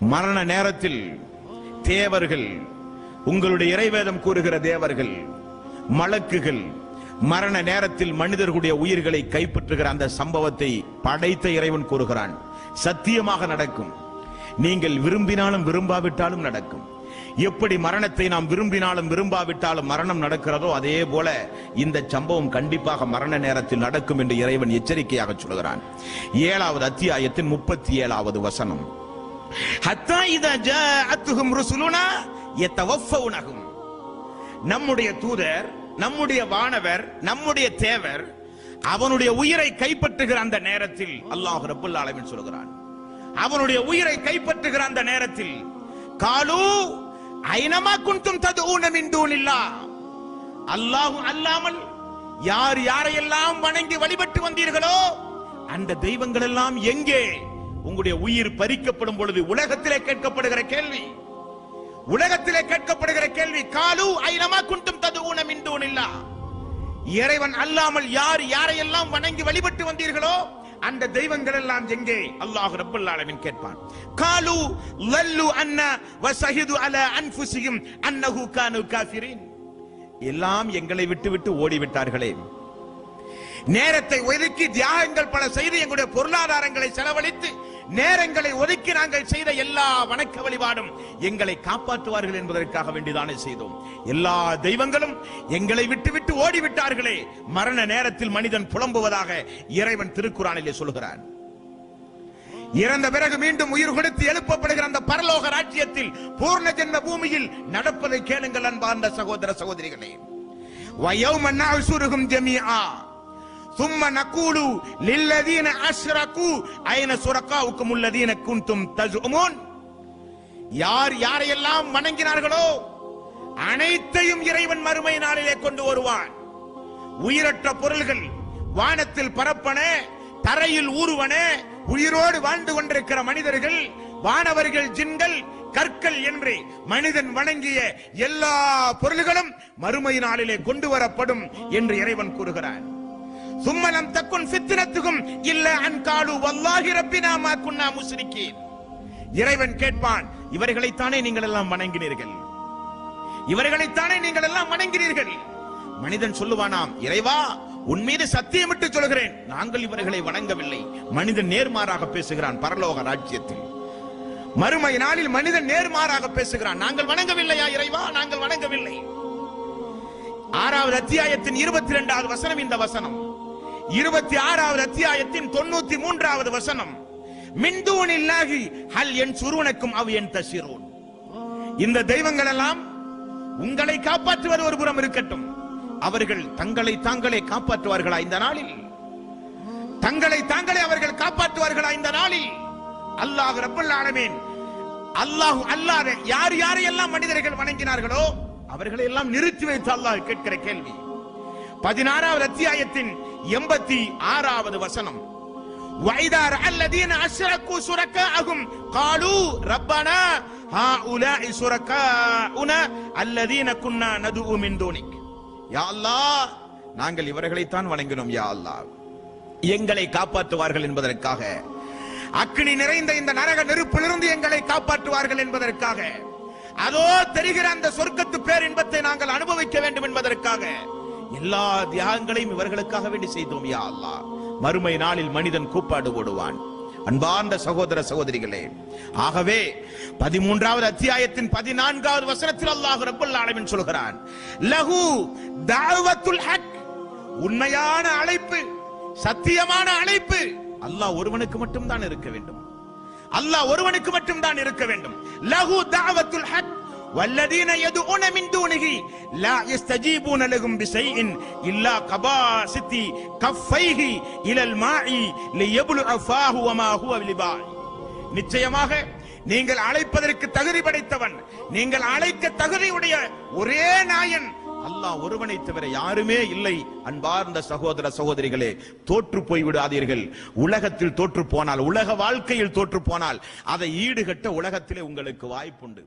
மரண நேரத்தில் தேவர்கள் உங்களுடைய இறைவேதம் கூறுகிற தேவர்கள் மலக்குகள் மரண நேரத்தில் மனிதர்களுடைய உயிர்களை கைப்பற்றுகிற அந்த சம்பவத்தை படைத்த இறைவன் கூறுகிறான். சத்தியமாக நடக்கும். நீங்கள் விரும்பினாலும் விரும்பாவிட்டாலும் நடக்கும். எப்படி மரணத்தை நாம் விரும்பினாலும் விரும்பாவிட்டாலும் மரணம் நடக்கிறதோ அதே போல இந்த சம்பவம் கண்டிப்பாக மரண நேரத்தில் நடக்கும் என்று இறைவன் எச்சரிக்கையாக சொல்கிறான். ஏழாவது அத்தியாயத்தின் முப்பத்தி ஏழாவது வசனம். ஹத்தா இதா ஜாஅத்துஹும் ருசுலுனா யதவஃபவுனஹும். நம்முடைய தூதர் நம்முடைய வானவர் நம்முடைய தேவர் அவனுடைய உயிரை கைப்பற்றுகிற அந்த நேரத்தில் அல்லாஹ் ரப்பல் ஆலமீன் சொல்கிறான். அவனுடைய உயிரை கைப்பற்றுகிற அந்த நேரத்தில் காலு ஐனமா குன்தும் தது ஊனமின் தூனில்லாஹ். அல்லாஹு அல்லாமல் யார் யாரையெல்லாம் வணங்கி வழிபட்டு வந்தீர்களோ அந்த தெய்வங்கள் எல்லாம் எங்கே? உங்களுடைய உயிர் பறிக்கப்படும் பொழுது உலகத்திலே கேட்கப்படுகிற கேள்வி. உலகத்திலே கேட்கப்படுகிற கேள்வி காலு ஐனமா குண்டும் தது ஊனமின்றோனில்லா இறைவன் அல்லாமல் யார் யாரையெல்லாம் வணங்கி வழிபட்டு வந்தீர்களோ அந்த தெய்வங்கள் எல்லாம் எங்கே? அல்லாஹ் ரப்பல் ஆலமின் கேட்பான். காலு லல்லு அன்ன வசஹிது அல அன்ஃபுசிஹிம் அன்னஹு கானு காஃபிரின். எல்லாம் எங்களை விட்டு விட்டு ஓடிவிட்டார்களே. நேரத்தை ஒதுக்கி தியாகங்கள் பல செய்து எங்களுடைய பொருளாதாரங்களை செலவழித்து நேரங்களை ஒதுக்கி நாங்கள் செய்த எல்லா வணக்க வழிபாடும் எங்களை காப்பாற்றுவார்கள் என்பதற்காக வேண்டிதானே செய்தோம். எல்லா தெய்வங்களும் எங்களை விட்டு விட்டு ஓடிவிட்டார்களே. மரண நேரத்தில் மனிதன் புலம்புவதாக இறைவன் திருக்குறானிலே சொல்கிறான். இறந்த பிறகு மீண்டும் உயிர் கொடுத்து எழுப்பப்படுகிற அந்த பரலோக ராஜ்யத்தில் பூர்ண ஜென்ம பூமியில் நடப்பதை கேளுங்கள் அன்பார்ந்த சகோதர சகோதரிகளே. வயோமன்னா சுருகும் ஜெமியா ثُمَّ نَقُولُ لِلَّذِينَ أَشْرَكُوا أَيْنَ شُرَكَاؤُكُمُ الَّذِينَ كُنتُمْ تَزْعُمُونَ யார் யாரையெல்லாம் வணங்கினார்களோ அனைத்தையும் இறைவன் மறுமை நாளிலே கொண்டு வருவான் உயிரற்ற பொருள்கள் வானத்தில் பரப்பன தரையில் ஊறுவன உயிரோடு வாழ்ந்து கொண்டிருக்கிற மனிதர்கள் வானவர்கள் ஜின்கள் கற்கள் என்று மனிதன் வணங்கிய எல்லா பொருள்களும் மறுமை நாளிலே கொண்டு வரப்படும் என்று இறைவன் கூறுகிறான் சும்மலம் தக்குன் ஃபித்னத்துக்கும் இல்ல அன்காலு வல்லாஹி ரப்பினா மா குன்னா முஸ்ரிக்கீன் இறைவன் கேட்பான் இவர்களைத்தானே நீங்கள் எல்லாம் வணங்கினீர்கள். இவர்களைத்தானே நீங்கள் எல்லாம் வணங்கினீர்கள். மனிதன் சொல்லுவானாம் இறைவா உன் மீது சத்தியமிட்டு சொல்கிறேன். நாங்கள் இவர்களை வணங்கவில்லை. மனிதன் நேர்மாறாக பேசுகிறான் பரலோக ராஜ்யத்தில். மறுமை நாளில் மனிதன் நேர்மாறாக பேசுகிறான். நாங்கள் வணங்கவில்லையா இறைவா? நாங்கள் வணங்கவில்லை. ஆறாவது அத்தியாயத்தின் இருபத்தி இரண்டாவது வசனம் இந்த வசனம். இருபத்தி ஆறாவது அத்தியாயத்தின் தொண்ணூத்தி மூன்றாவது வசனம். மின்தூன் இல்லாகி ஹல் என் சுருவனுக்கும் அவ் என் தசிரோன். இந்த தெய்வங்கள் எல்லாம் உங்களை காப்பாற்றுவது ஒரு புறம் இருக்கட்டும். அவர்கள் தங்களை தாங்களே காப்பாற்றுவார்களா இந்த நாளில்? தங்களை தாங்களே அவர்கள் காப்பாற்றுவார்களா இந்த நாளில்? அல்லாஹ் ரப்பல் ஆலமீன் அல்லாஹ் அல்லாத யார் யாரையெல்லாம் மனிதர்கள் வணங்கினார்களோ அவர்களை எல்லாம் நிறுத்தி வைத்து அல்லாஹ் கேட்கிற கேள்வி. பதினாறாவது அத்தியாயத்தின் எண்பத்தி ஆறாவது வசனம் وَإِذَا رَأَى الَّذِينَ أَشْرَكُوا شُرَكَاءَهُمْ قَالُوا رَبَّنَا هَؤُلَاءِ شُرَكَاؤُنَا الَّذِينَ كُنَّا نَدْعُو مِن دُونِكَ யா அல்லாஹ் நாங்கள் இவர்களைத்தான் வணங்கினோம் யா அல்லாஹ் எங்களை காப்பாற்றுவார்கள் என்பதற்காக அக்கினி நிறைந்த இந்த நரக நெருப்பிலிருந்து எங்களை காப்பாற்றுவார்கள் என்பதற்காக அதோ தெரிகிற அந்த சொர்க்கத்து பேரின்பத்தை நாங்கள் அனுபவிக்க வேண்டும் என்பதற்காக எல்லா தியாகங்களையும் இவர்களுக்காக வேண்டி செய்தோம் யா அல்லாஹ். மறுமை நாளில் மனிதன் கூப்பாடு போடுவான். அன்பார்ந்த சகோதர சகோதரிகளே ஆகவே பதிமூன்றாவது அத்தியாயத்தின் பதினான்காவது வசனத்தில் அல்லாஹ் ரப்பல் ஆலமின் சொல்கிறான் லகு தாவத்துல் ஹக். உண்மையான அழைப்பு சத்தியமான அழைப்பு. அல்லாஹ் ஒருவனுக்கு மட்டும் தான் இருக்க வேண்டும். அல்லாஹ் ஒருவனுக்கு மட்டும் தான் இருக்க வேண்டும். லகு தாவத்துல் ஹக். والذين يدعون من دونه لا يستجيبون لهم بشيء إلا كباسط كفيه إلى الماء ليبلغ فاه وما هو بلباء நிச்சயமாக நீங்கள் அழைப்பதற்கு தகுதி படைத்தவன் நீங்கள் அழைக்க தகுதியுடைய ஒரே நாயன் அல்லாஹ் ஒருவனை தவிர யாருமே இல்லை அன்பார்ந்த சகோதர சகோதரிகளே தோற்று போய் விடாதீர்கள் உலகத்தில் தோற்று போனால் உலக வாழ்க்கையில் தோற்று போனால் அதை ஈடுகட்ட உலகத்திலே உங்களுக்கு வாய்ப்புண்டு